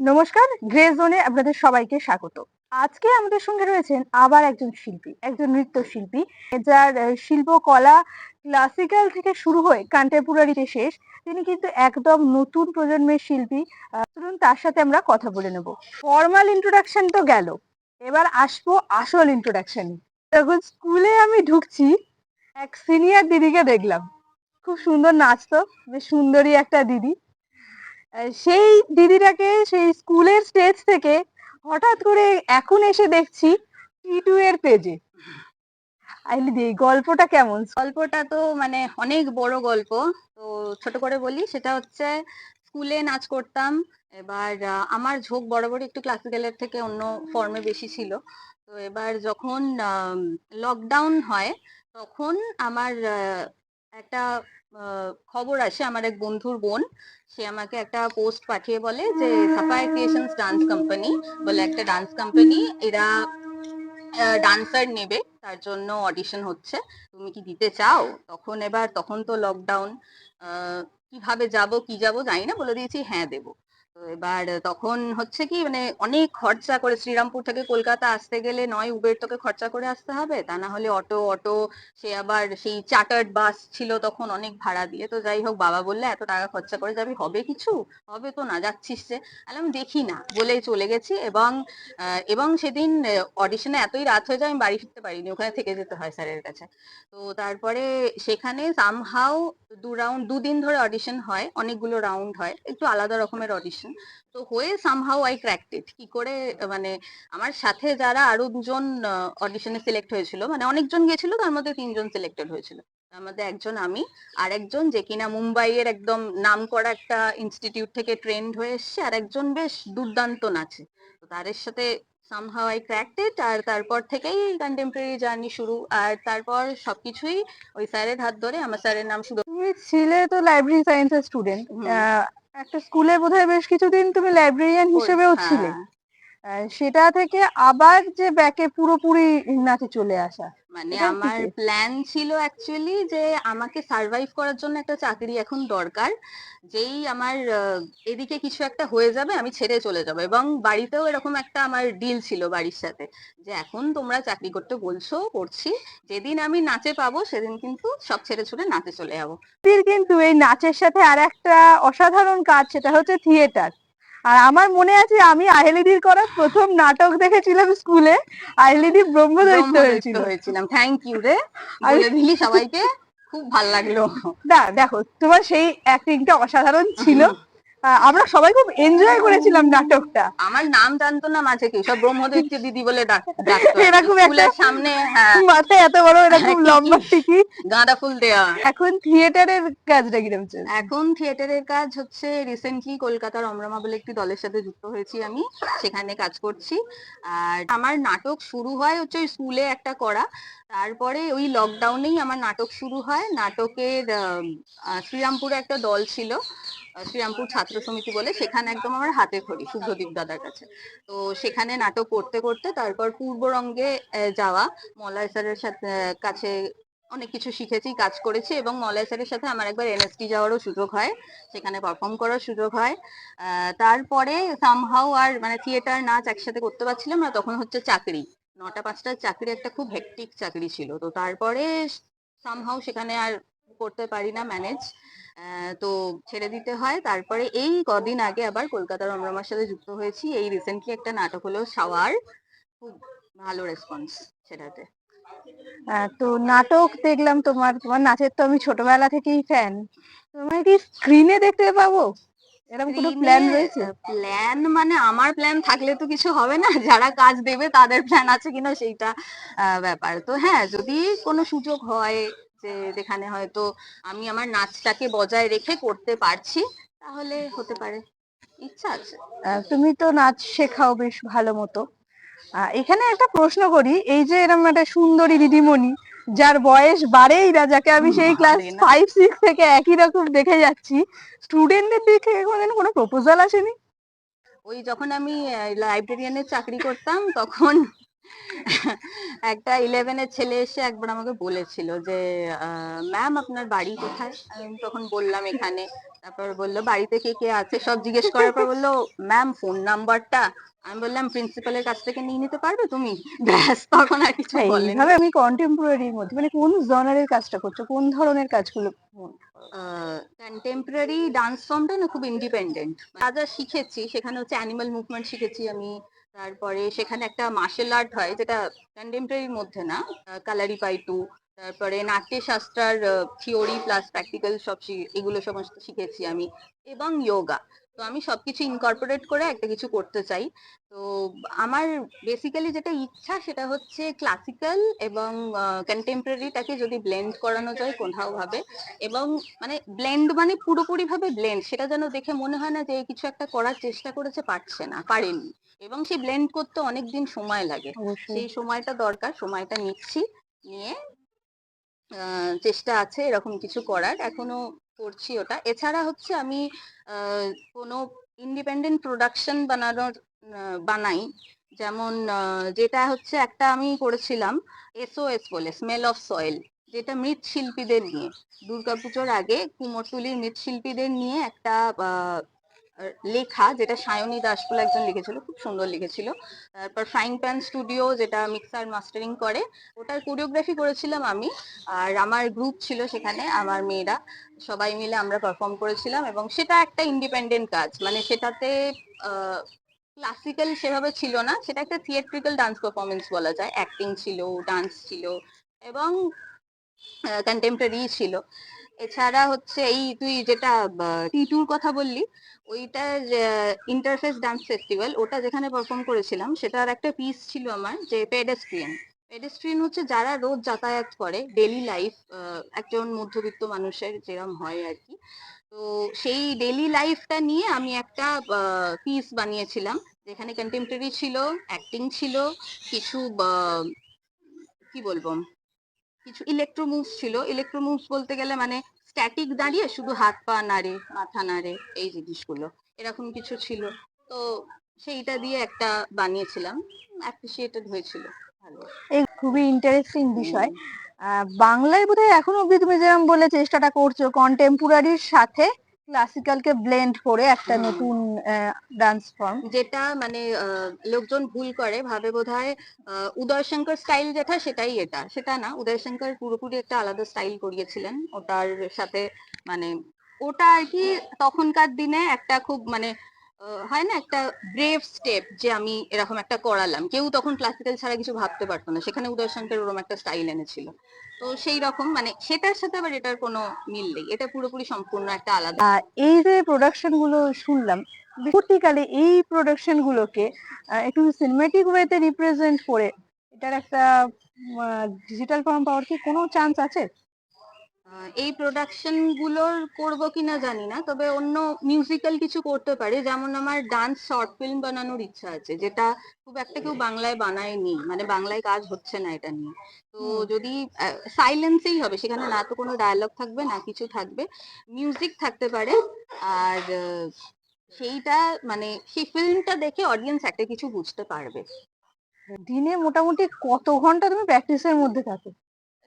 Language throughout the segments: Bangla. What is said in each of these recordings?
নমস্কার গ্রে জোনে আপনাদের সবাইকে স্বাগত। আজকে আমাদের সঙ্গে রয়েছেন আবার একজন শিল্পী, একজন নৃত্যশিল্পী, যার শিল্পকলা ক্লাসিক্যাল থেকে শুরু হয়ে কন্টেম্পোরারিতে শেষ। তিনি কিন্তু একদম নতুন প্রজন্মের শিল্পী। চলুন তার সাথে আমরা কথা বলে নেব। ফর্মাল ইন্ট্রোডাকশন তো গেল। এবার আসব আসল ইন্ট্রোডাকশন যখন স্কুলে আমি ঢুকছি, এক সিনিয়র দিদিকে দেখলাম। খুব সুন্দর নাচতো বেশ সুন্দরী একটা দিদি। সেই দিদিটাকে সেই স্কুলের স্টেজ থেকে হঠাৎ করে এখন এসে দেখছি টি টু এর পেজে গল্পটা কেমন? গল্পটা তো মানে অনেক বড় গল্প। তো ছোট করে বলি, সেটা হচ্ছে স্কুলে নাচ করতাম। এবার আমার ঝোঁক বরাবরই একটু ক্লাসিক্যালের থেকে অন্য ফর্মে বেশি ছিল। তো এবার যখন লকডাউন হয়, তখন আমার একটা খবর আসে আমার এক বন্ধুর বোন। সে আমাকে একটা পোস্ট পাঠিয়ে বলে যে সাফাই ক্রিয়েশনস ডান্স কোম্পানি বলে একটা ডান্স কোম্পানি এরা ডান্সার নেবে, তার জন্য অডিশন হচ্ছে। তুমি কি দিতে চাও? তখন এবার, তখন তো লকডাউন কীভাবে যাব, কি যাব জানি না, বলে দিয়েছি হ্যাঁ দেবো। এবার তখন হচ্ছে কি মানে অনেক খরচা করে শ্রীরামপুর থেকে কলকাতা আসতে গেলে নয়, উবের তোকে খরচা করে আসতে হবে। তা না হলে অটো অটো, সে আবার সেই চার্টার্ড বাস ছিল তখন অনেক ভাড়া দিয়ে। তো যাই হোক, বাবা বললে, এত টাকা খরচা করে যাবি? হবে কিছু? হবে তো না, যাচ্ছিস যে? আমি দেখি না। বলেই চলে গেছি এবং এবং সেদিন অডিশনে এতই রাত হয়ে যায়, আমি বাড়ি ফিরতে পারিনি। ওখানে থেকে যেতে হয় স্যারের কাছে। তো তারপরে সেখানে সামহাও দু রাউন্ড দুদিন ধরে অডিশন হয়, অনেকগুলো রাউন্ড হয়। একটু আলাদা রকমের অডিশন তো হয়ে সামহাও আই ক্র্যাকড ইট কি করে মানে আমার সাথে যারা আরও দুজন অডিশনে সিলেক্ট হয়েছিল মানে অনেকজন গেছিল তার মধ্যে তিনজন সিলেক্টেড হয়েছিল। তার মধ্যে একজন আমি আর একজন যে কিনা মুম্বাইয়ের একদম নাম করা একটা ইনস্টিটিউট থেকে ট্রেন্ড হয়ে এসছে আর একজন বেশ দুর্দান্ত নাচে। তো তাদের সাথে সামহাও আই ক্র্যাকড ইট আর তারপর থেকেই কন্টেম্পোরারি জার্নি শুরু। আর তারপর সবকিছুই ওই স্যারের হাত ধরে আমার স্যারের নাম শুধু তুমি ছিলে তো লাইব্রেরি সায়েন্সের স্টুডেন্ট। একটা স্কুলে বোধহয় বেশ কিছুদিন তুমি লাইব্রেরিয়ান হিসেবেও ছিলে। হ্যাঁ, সেটা থেকে আবার যে ব্যাকে পুরোপুরি নাচে চলে আসা। মানে আমার। প্ল্যান ছিল অ্যাকচুয়ালি যে আমাকে সার্ভাইভ করার জন্য একটা চাকরি এখন দরকার। যেই আমার আহ, এদিকে কিছু একটা হয়ে যাবে আমি ছেড়ে চলে যাব। এবং বাড়িতেও এরকম একটা আমার ডিল ছিল বাড়ির সাথে যে এখন তোমরা চাকরি করতে বলছো করছি। যেদিন আমি নাচে পাবো সেদিন কিন্তু সব ছেড়ে ছুড়ে নাচে চলে যাব। কিন্তু এই নাচের সাথে আর একটা অসাধারণ কাজ সেটা হচ্ছে থিয়েটার আর আমার মনে আছে আমি আহেলিদির করা প্রথম নাটক দেখেছিলাম স্কুলে। আহেলিদি ব্রহ্মদৈত্য হয়েছিল। হয়েছিলাম। থ্যাংক ইউ রে। বলে দিলি সবাইকে। খুব ভালো লাগল। না দেখো তোমার সেই অ্যাক্টিংটা অসাধারণ ছিল। আমরা সবাই খুব এনজয় করেছিলাম নাটকটা। আমার নাম জানতো না মাঝে কি সব ব্রহ্মদৈত্য দিদি বলে এরকম একটা- সামনে হ্যাঁ। মাথায় এত বড় এরকম লম্বা টিকি। গাঁদা ফুল দেয়া। এখন থিয়েটারের কাজটা কিরম চলছে? এখন থিয়েটারের কাজ হচ্ছে রিসেন্টলি কলকাতার অমরামা বলে একটি দলের সাথে যুক্ত হয়েছি আমি সেখানে কাজ করছি। আর আমার নাটক শুরু হয় হচ্ছে ওই স্কুলে একটা করা। তারপরে ওই লকডাউনেই আমার নাটক শুরু হয়। নাটকের শ্রীরামপুরে একটা দল ছিল। শ্রীরামপুর ছাত্র সমিতি বলে সেখানে একদম আমার হাতে খড়ি শুভ্রদীপ দাদার কাছে। তো সেখানে নাটক করতে করতে তারপর পূর্বরঙ্গে যাওয়া মলয় স্যারের সাথে কাছে অনেক কিছু শিখেছি, কাজ করেছি এবং মলয় স্যারের সাথে আমার একবার এনএসটি যাওয়ারও সুযোগ হয়, সেখানে পারফর্ম করার সুযোগ হয়। তারপরে সামহাও আর মানে থিয়েটার নাচ একসাথে করতে পারছিলাম না, তখন হচ্ছে চাকরি। নটা, পাঁচটার চাকরি একটা খুব হেকটিক চাকরি ছিল। তো তারপরে সামহাও সেখানে আর করতে পারি না ম্যানেজ তো ছেড়ে দিতে হয়। তারপরে এই কদিন আগে আবার কলকাতার অমরামার সাথে যুক্ত হয়েছি। এই রিসেন্টলি একটা নাটক হলো সাওয়ার খুব ভালো রেসপন্স সেটাতে। তো নাটক দেখলাম তোমার তোমার নাচের তো আমি ছোটবেলা থেকেই ফ্যান তোমার কি স্ক্রিনে দেখতে পাবো? এরকম কোনো প্ল্যান রয়েছে? প্ল্যান মানে আমার প্ল্যান থাকলে তো কিছু হবে না। যারা কাজ দেবে তাদের প্ল্যান আছে কিনা সেইটা আহ, ব্যাপার। তো হ্যাঁ যদি কোনো সুযোগ হয় যে যেখানে হয়তো আমি আমার নাচটাকে বজায় রেখে করতে পারছি তাহলে হতে পারে। ইচ্ছা আছে। তুমি তো নাচ শেখাও বেশ ভালো মতো। এখানে একটা প্রশ্ন করি এই যে এরকম একটা সুন্দরী দিদিমণি যার বয়স বাড়েই না যাকে আমি সেই ক্লাস ফাইভ সিক্স থেকে একই রকম দেখে যাচ্ছি স্টুডেন্টদের দিকে কোনোদিন কোনো প্রপোজাল আসেনি? ওই যখন আমি লাইব্রেরিয়ানের চাকরি করতাম তখন একটা ইলেভেনের ছেলে এসে একবার আমাকে বলেছিল যে ম্যাম আপনার বাড়ি কোথায়? আমি তখন বললাম এখানে। তারপর বলল বাড়িতে কে কে আছে? সব জিজ্ঞেস করার পর বলল ম্যাম ফোন নাম্বারটা আমি বললাম প্রিন্সিপালের কাছ থেকে নিয়ে নিতে পারবে তুমি? ব্যাস তখন আর কিছু বলেনি। এইভাবে আমি কন্টেম্পোরারির মধ্যে মানে কোন জনারের কাজটা করছ? কোন ধরনের কাজগুলো? কন্টেম্পোরারি ডান্স ফর্মটা না খুব ইন্ডিপেন্ডেন্ট যা যা শিখেছি সেখানে হচ্ছে অ্যানিমাল মুভমেন্ট শিখেছি আমি। তারপরে সেখানে একটা মার্শাল আর্ট হয়, যেটা কন্টেম্পোরারির মধ্যে না কালারি পাই টু তারপরে নাট্যশাস্ত্রার থিওরি প্লাস প্র্যাকটিক্যাল সব এগুলো সমস্ত শিখেছি আমি, এবং যোগা তো আমি সবকিছু ইনকর্পোরেট করে একটা কিছু করতে চাই। তো আমার বেসিক্যালি যেটা ইচ্ছা সেটা হচ্ছে ক্লাসিক্যাল এবং কন্টেম্পোরারিটাকে যদি ব্লেন্ড করানো যায় কোথাও ভাবে এবং মানে ব্লেন্ড মানে পুরোপুরি ভাবে ব্লেন্ড সেটা যেন দেখে মনে হয় না যে কিছু একটা করার চেষ্টা করেছে পারছে না পারেনি। এবং সেই ব্লেন্ড করতে অনেক দিন সময় লাগে। সেই সময়টা দরকার সময়টা নিচ্ছি নিয়ে আহ, চেষ্টা আছে এরকম কিছু করার। এখনও করছি ওটা। এছাড়া হচ্ছে আমি কোনো ইন্ডিপেন্ডেন্ট প্রোডাকশন বানানোর বানাই। যেমন যেটা হচ্ছে একটা আমি করেছিলাম এসওএস বলে স্মেল অফ সয়েল যেটা মৃৎশিল্পীদের নিয়ে। দুর্গাপুজোর আগে কুমোরটুলির মৃৎশিল্পীদের নিয়ে একটা লেখা যেটা সায়নী দাস বলে একজন লিখেছিল, খুব সুন্দর লিখেছিল। তারপর ফ্রাইং প্যান স্টুডিও যেটা মিক্সার মাস্টারিং করে, ওটার কোরিওগ্রাফি করেছিলাম আমি। আর আমার গ্রুপ ছিল সেখানে আমার মেয়েরা। সবাই মিলে আমরা পারফর্ম করেছিলাম এবং সেটা একটা ইন্ডিপেন্ডেন্ট কাজ। মানে সেটাতে ক্লাসিক্যাল সেভাবে ছিল না, সেটা একটা থিয়েট্রিক্যাল ডান্স পারফরমেন্স বলা যায়। অ্যাক্টিং ছিল ডান্স ছিল এবং কন্টেম্পোরারি ছিল। এছাড়া হচ্ছে এই তুই যেটা টিটুর কথা বললি ওইটা ইন্টারফেস ডান্স ফেস্টিভ্যাল ওটা যেখানে পারফর্ম করেছিলাম, সেটার একটা পিস ছিল আমার যে পেডেস্ট্রিয়ান পেডেস্ট্রিয়ান হচ্ছে যারা রোজ যাতায়াত করে ডেলি লাইফ একজন মধ্যবিত্ত মানুষের যেরকম হয় আর কি তো সেই ডেলি লাইফটা নিয়ে আমি একটা পিস বানিয়েছিলাম, যেখানে কন্টেম্পোরারি ছিল অ্যাক্টিং ছিল, কিছু কি বলব? কিছু ইলেকট্রো মুভস ছিল। ইলেকট্রো মুভস বলতে গেলে মানে স্ট্যাটিক দাঁড়িয়ে শুধু হাত পা নাড়ে মাথা নাড়ে এই জিনিসগুলো। এরকম কিছু ছিল। তো সেইটা দিয়ে একটা বানিয়েছিলাম। অ্যাপ্রিসিয়েটেড হয়েছিল। ভালো। এই খুবই ইন্টারেস্টিং বিষয়। বাংলায় বোধহয় এখনও অব্দি তুমি যেরকম বলে চেষ্টাটা করছ কন্টেম্পোরারির সাথে ক্লাসিক্যালকে ব্লেন্ড করে একটা। নতুন ডান্স ফর্ম যেটা মানে আহ, লোকজন ভুল করে ভাবে বোধহয় আহ, উদয় শঙ্কর স্টাইল যেটা সেটাই এটা। সেটা না উদয় শঙ্কর পুরোপুরি একটা আলাদা স্টাইল করিয়েছিলেন। ওটার সাথে মানে ওটা আর কি তখনকার দিনে একটা খুব মানে হয় না একটা ব্রেভ স্টেপ যে আমি এরকম একটা করালাম। কেউ তখন ক্লাসিক্যাল ছাড়া কিছু ভাবতে পারতো না। সেখানে উদয় শঙ্কর ওরকম একটা স্টাইল এনেছিল। তো সেই রকম মানে সেটার সাথে আবার এটার কোনো মিল নেই। এটা পুরোপুরি সম্পূর্ণ একটা আলাদা। এই যে প্রোডাকশনগুলো শুনলাম, পরবর্তীকালে এই প্রোডাকশন গুলোকে একটু সিনেমেটিক ওয়েতে রিপ্রেজেন্ট করে, এটার একটা ডিজিটাল ফর্ম পাওয়ার কি কোনো চান্স আছে? এই প্রোডাকশনগুলোর করব কিনা জানি না তবে অন্য মিউজিক্যাল কিছু করতে পারি। যেমন আমার ডান্স শর্ট ফিল্ম বানানোর ইচ্ছা আছে যেটা খুব একটা কেউ বাংলায় বানায়নি মানে বাংলায় কাজ হচ্ছে না এটা নিয়ে। তো। যদি সাইলেন্সেই হবে সেখানে না তো কোনো ডায়ালগ থাকবে না কিছু থাকবে মিউজিক থাকতে পারে। আর সেইটা মানে সেই ফিল্মটা দেখে অডিয়েন্স একটা কিছু বুঝতে পারবে। দিনে মোটামুটি কত ঘণ্টা তুমি প্র্যাকটিসের মধ্যে থাকো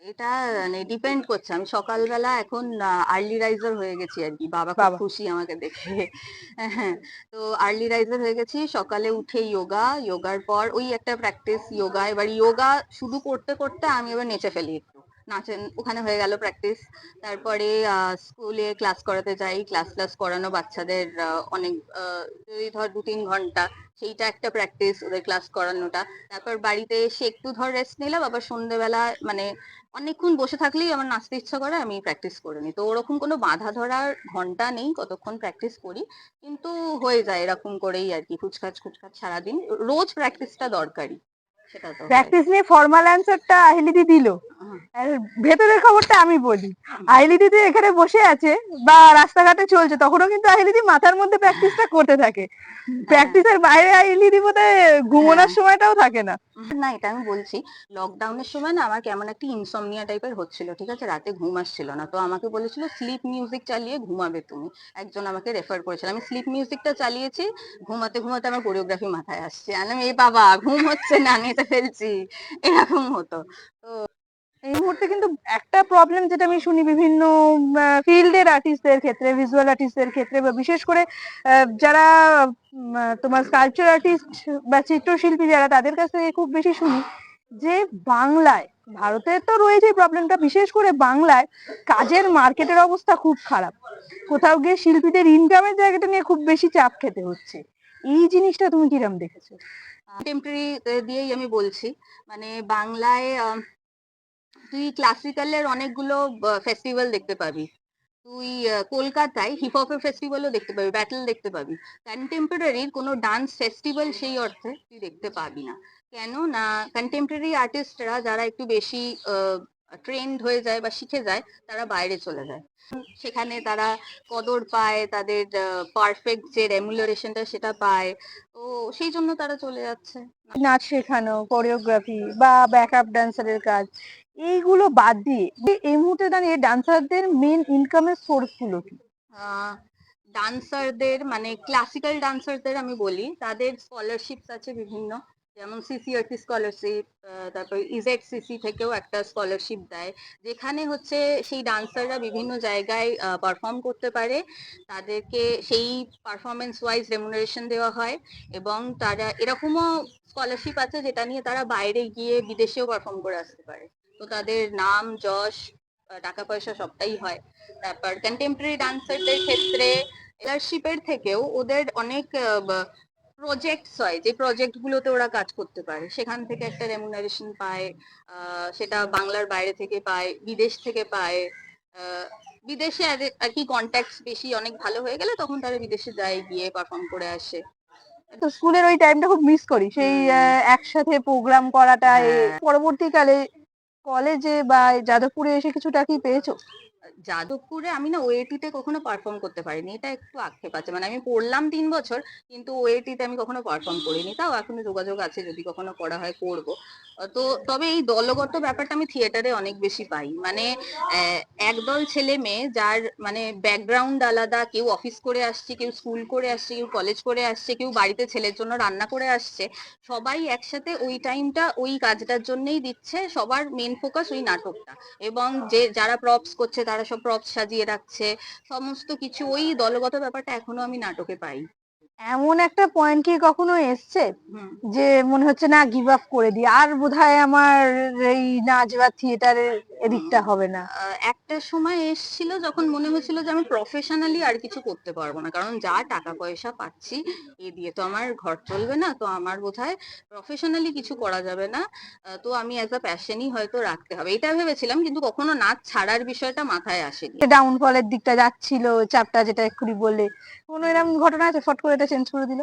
এটা মানে ডিপেন্ড করছে। আমি সকালবেলা এখন আর্লি রাইজার হয়ে গেছি আর কি। বাবা খুব খুশি আমাকে দেখে। হ্যাঁ তো আর্লি রাইজার হয়ে গেছি। সকালে উঠে যোগা যোগার পর ওই একটা প্র্যাকটিস যোগা এবার যোগা শুধু করতে করতে আমি এবার নেচে ফেলি। নাচেন ওখানে হয়ে গেল প্র্যাকটিস তারপরে স্কুলে ক্লাস করাতে যাই। ক্লাস ক্লাস করানো বাচ্চাদের অনেক যদি ধর দু তিন ঘণ্টা। সেইটা একটা প্র্যাকটিস ওদের ক্লাস করানোটা। তারপর বাড়িতে এসে একটু ধর রেস্ট নিলাম। আবার সন্ধ্যেবেলা মানে অনেকক্ষণ বসে থাকলেই আমার নাচতে ইচ্ছা করে আমি প্র্যাকটিস করে নিই। তো ওরকম কোনো বাধা ধরার ঘণ্টা নেই কতক্ষণ প্র্যাকটিস করি। কিন্তু হয়ে যায় এরকম করেই আর কি খুচখাচ খুচখাচ সারাদিন। রোজ প্র্যাকটিসটা দরকারি সেটা তো। প্র্যাকটিস নিয়ে ফর্মাল অ্যান্সারটা আহিলিদি দিল। ভেতরের খবরটা আমি বলি। আহিলিদি তো এখানে বসে আছে বা রাস্তাঘাটে চলছে তখনও কিন্তু আহিলিদি মাথার মধ্যে প্র্যাকটিসটা করতে থাকে। প্র্যাকটিসের বাইরে আহিলিদি বোধহয় ঘুমানোর হ্যাঁ। সময়টাও থাকে না। না এটা আমি বলছি লকডাউনের সময় না আমার কেমন একটা ইনসমনিয়া টাইপের হচ্ছিল ঠিক আছে? রাতে ঘুম আসছিল না। তো আমাকে বলেছিল স্লিপ মিউজিক চালিয়ে ঘুমাবে তুমি। একজন আমাকে রেফার করেছিল আমি স্লিপ মিউজিকটা চালিয়েছি ঘুমাতে ঘুমাতে আমার কোরিওগ্রাফি মাথায় আসছে। আমি এই বাবা ঘুম হচ্ছে না মেতে ফেলছি। এরকম হতো। এই মুহূর্তে কিন্তু একটা প্রবলেম যেটা আমি শুনি বিভিন্ন ফিল্ডের আর্টিস্টদের ক্ষেত্রে ভিজুয়াল আর্টিস্টদের ক্ষেত্রে, বা বিশেষ করে যারা তোমার স্কাল্পচার আর্টিস্ট বা চিত্রশিল্পী যারা, তাদের কাছ থেকে খুব বেশি শুনি যে বাংলায় ভারতের তো রয়েছে প্রবলেমটা বিশেষ করে বাংলায় কাজের মার্কেটের অবস্থা খুব খারাপ। কোথাও গিয়ে শিল্পীদের ইনকামের জায়গাটা নিয়ে খুব বেশি চাপ খেতে হচ্ছে। এই জিনিসটা তুমি কিরম দেখেছ? টেম্পোরারি দিয়েই আমি বলছি মানে বাংলায় তুই ক্লাসিক্যালের অনেকগুলো ফেস্টিভ্যাল দেখতে পাবি। তুই কলকাতায় হিপ হপের ফেস্টিভ্যালও দেখতে পাবি ব্যাটেল দেখতে পাবি। কন্টেম্পোরারির কোনো ডান্স ফেস্টিভ্যাল সেই অর্থে তুই দেখতে পাবি না। কেন না কন্টেম্পোরারি আর্টিস্টরা যারা একটু বেশি ট্রেন্ড হয়ে যায় বা শিখে যায়, তারা বাইরে চলে যায়। সেখানে তারা কদর পায়, তাদের পারফেক্ট যে রেমুলারেশনটা সেটা পায়। তো সেই জন্য তারা চলে যাচ্ছে। নাচ শেখানো কোরিওগ্রাফি বা ব্যাকআপ ডান্সারের কাজ। এইগুলো বাদ দিয়ে এই- মুহূর্তে দাঁড়িয়ে ডান্সারদের মেন ইনকামের সোর্সগুলো কি? ডান্সারদের মানে ক্লাসিক্যাল ডান্সারদের আমি বলি, তাদের স্কলারশিপস আছে বিভিন্ন, যেমন সিসিআরটি স্কলারশিপ তারপর ইজেড সিসি থেকেও একটা স্কলারশিপ দেয়। যেখানে হচ্ছে সেই ডান্সাররা বিভিন্ন জায়গায় পারফর্ম করতে পারে। তাদেরকে সেই পারফরমেন্স ওয়াইজ রেমুনারেশন দেওয়া হয় এবং তারা এরকমও স্কলারশিপ আছে যেটা নিয়ে তারা বাইরে গিয়ে বিদেশেও পারফর্ম করে আসতে পারে। তো তাদের নাম যশ টাকা পয়সা সবটাই হয়। তারপর কন্টেম্পোরারি ডান্সারদের ক্ষেত্রে স্কলারশিপের থেকেও ওদের অনেক প্রজেক্টস হয়। যে প্রজেক্ট গুলোতে ওরা কাজ করতে পারে। সেখান থেকে একটা রেমুনারেশন পায় আহ, সেটা বাংলার বাইরে থেকে পায় বিদেশ থেকে পায় আহ, বিদেশে আর- আর কি কন্ট্যাক্ট বেশি অনেক ভালো হয়ে গেলে তখন তারা বিদেশে যায় গিয়ে পারফর্ম করে আসে। তো স্কুলের ওই টাইমটা খুব মিস করি। সেই একসাথে প্রোগ্রাম করাটা হ্যাঁ। পরবর্তীকালে কলেজে বা যাদবপুরে এসে কিছুটা কি পেয়েছ? যাদবপুরে আমি না ওয়েটিতে কখনো পারফর্ম করতে পারিনি। এটা একটু আক্ষেপ আছে। মানে আমি পড়লাম তিন বছর, কিন্তু ওয়েটিতে আমি কখনো পারফর্ম করিনি। তাও এখনও যোগাযোগ আছে, যদি কখনো করা হয় করব। তো তবে এই দলগত ব্যাপারটা আমি থিয়েটারে অনেক বেশি পাই। মানে একদল ছেলে মেয়ে যার মানে ব্যাকগ্রাউন্ড আলাদা, কেউ অফিস করে আসছে, কেউ স্কুল করে আসছে, কেউ কলেজ করে আসছে, কেউ বাড়িতে ছেলের জন্য রান্না করে আসছে, সবাই একসাথে ওই টাইমটা ওই কাজটার জন্যই দিচ্ছে। সবার মেন ফোকাস ওই নাটকটা। এবং যে, যারা প্রপস করছে তারা সব রথ সাজিয়ে রাখছে। সমস্ত কিছু ওই দলগত ব্যাপারটা এখনও আমি নাটকে পাই এমন একটা পয়েন্ট কি কখনো এসছে? যে মনে হচ্ছে না গিভ আপ করে দিই। আর বোধহয় আমার এই নাচ বা থিয়েটারের এদিকটা হবে না। একটা সময় এসেছিল যখন মনে হয়েছিল যে আমি প্রফেশনালি আর কিছু করতে পারব না। কারণ যা টাকা পয়সা পাচ্ছি এ দিয়ে তো আমার ঘর চলবে না। তো আমার বোধহয় প্রফেশনালি কিছু করা যাবে না। তো আমি অ্যাজ আ প্যাশনই হয়তো রাখতে হবে। এটা ভেবেছিলাম কিন্তু কখনো নাচ ছাড়ার বিষয়টা মাথায় আসেনি। ডাউনফলের দিকটা যাচ্ছিল চাপটা যেটা এক্ষুনি বললে। কোনো এরকম ঘটনা আছে? ফট করে চেঞ্জ করে দিল।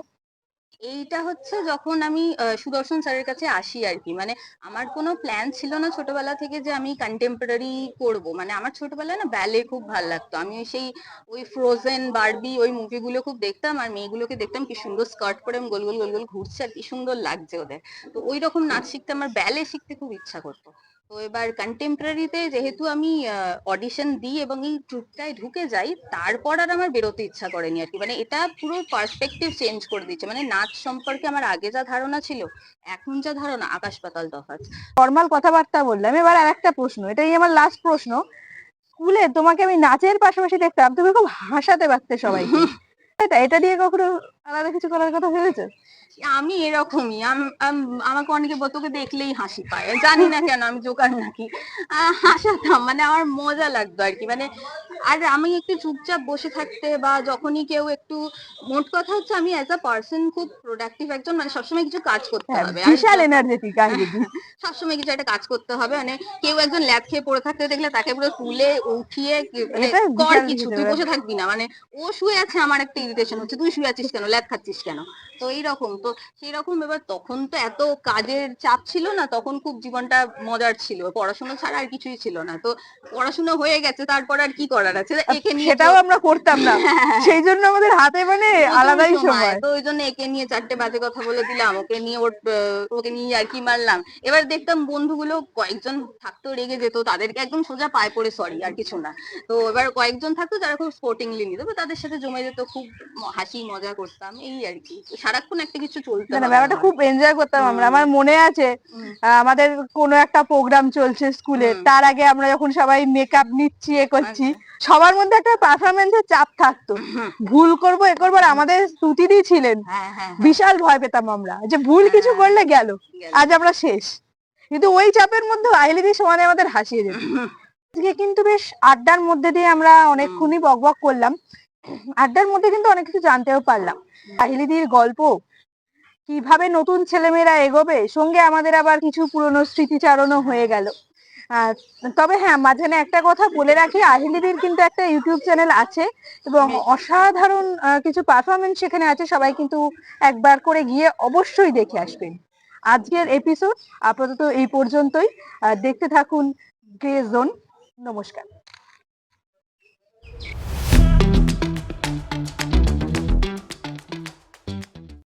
এইটা হচ্ছে যখন আমি সুদর্শন স্যারের কাছে আসি আর কি মানে আমার কোনো প্ল্যান ছিল না ছোটবেলা থেকে যে আমি কন্টেম্পোরারি করব। মানে আমার ছোটবেলায় না ব্যালে খুব ভালো লাগতো। আমি সেই ওই ফ্রোজেন বারবি ওই মুভিগুলো খুব দেখতাম আর মেয়েগুলোকে দেখতাম কি সুন্দর স্কার্ট পরে গোল গোল গোল গোল ঘুরছে আর কি সুন্দর লাগছে ওদের। তো ওই রকম নাচ শিখতে আমার ব্যালে শিখতে খুব ইচ্ছা করতো। তো এবার কন্টেম্পোরারিতে যেহেতু আমি অডিশন দিই এবং এই ট্রুপটায় ঢুকে যাই, তারপর আর আমার বেরোতে ইচ্ছা করেনি আর কি মানে এটা পুরো পার্সপেক্টিভ চেঞ্জ করে দিচ্ছে। মানে নাচ সম্পর্কে আমার আগে যা ধারণা ছিল এখন যা ধারণা আকাশ পাতাল তফাৎ। নর্মাল কথাবার্তা বললাম। এবার আর একটা প্রশ্ন এটাই আমার লাস্ট প্রশ্ন। স্কুলে তোমাকে আমি নাচের পাশাপাশি দেখতাম তুমি খুব হাসাতে পারতে সবাই এটা এটা দিয়ে কখনো আলাদা কিছু করার কথা ভেবেছো? আমি এরকমই আম- আম- আমাকে অনেকে বলতো "তোকে দেখলেই হাসি পায়। জানি না কেন আমি জোকার নাকি। হাসাতাম মানে আমার মজা লাগতো আর কি মানে আর আমি একটু চুপচাপ বসে থাকতে বা যখনই কেউ একটু মোট কথা হচ্ছে আমি অ্যাজ আ পার্সন খুব প্রোডাক্টিভ একজন মানে সবসময় কিছু কাজ করতে হ্যাঁ, হবে। বিশাল এনার্জেটিক সবসময় কিছু একটা কাজ করতে হবে মানে কেউ একজন ল্যাব খেয়ে পড়ে থাকতে দেখলে তাকে পুরো তুলে উঠিয়ে মানে কর কিছু কিছু তুই বসে থাকবি না মানে ও শুয়ে আছে আমার একটা ইরিটেশন হচ্ছে তুই শুয়ে আছিস কেন? ল্যাব খাচ্ছিস কেন? তো এইরকম তো সেই রকম এবার তখন তো এত কাজের চাপ ছিল না তখন খুব জীবনটা মজার ছিল। পড়াশোনা ছাড়া আর কিছুই ছিল না। তো পড়াশোনা হয়ে গেছে তারপর আর কি করার আছে? একে নিয়ে সেটাও আমরা করতাম না। সেই জন্য আমাদের হাতে মানে আলাদাই সময়। তো ওই জন্য একে নিয়ে চারটে বাজে কথা বলে দিলাম। ওকে নিয়ে ওর ওকে নিয়ে আর কি মারলাম। এবার দেখতাম বন্ধুগুলো কয়েকজন থাকতো রেগে যেত। তাদেরকে একদম সোজা পায়ে পড়ে সরি আর কিছু না। তো এবার কয়েকজন থাকতো যারা খুব স্পোর্টিংলি নিত। তাদের সাথে জমে যেত খুব হাসি মজা করতাম এই আর কি। সারাক্ষণ একটা কিছু চলতে না না ব্যাপারটা খুব এনজয় করতাম আমরা। আমার মনে আছে আমাদের কোনো একটা প্রোগ্রাম চলছে স্কুলে। তার আগে আমরা যখন সবাই মেকআপ নিচ্ছি এ করছি আচ্ছা। সবার মধ্যে একটা পারফরমেন্সের চাপ থাকতো। ভুল করব এ করব আমাদের স্তুতিদি ছিলেন। হ্যাঁ হ্যাঁ বিশাল ভয় পেতাম আমরা যে ভুল কিছু হ্যাঁ। করলে গেল। আজ আমরা শেষ। কিন্তু ওই চাপের মধ্যে আহিলিদি সমানে আমাদের হাসিয়ে যেত। আজকে কিন্তু বেশ আড্ডার মধ্যে দিয়ে আমরা অনেকক্ষণই বকবক করলাম। আড্ডার মধ্যে কিন্তু অনেক কিছু জানতেও পারলাম। আহিলিদির গল্প কীভাবে নতুন ছেলেমেয়েরা এগোবে? সঙ্গে আমাদের আবার কিছু পুরনো স্মৃতিচারণও হয়ে গেল। তবে হ্যাঁ মাঝখানে একটা কথা বলে রাখি আহিলিদির কিন্তু একটা ইউটিউব চ্যানেল আছে এবং অসাধারণ কিছু পারফরমেন্স সেখানে আছে সবাই কিন্তু একবার করে গিয়ে অবশ্যই দেখে আসবেন। আজকের এপিসোড আপাতত এই পর্যন্তই। দেখতে থাকুন গ্রে জোন নমস্কার।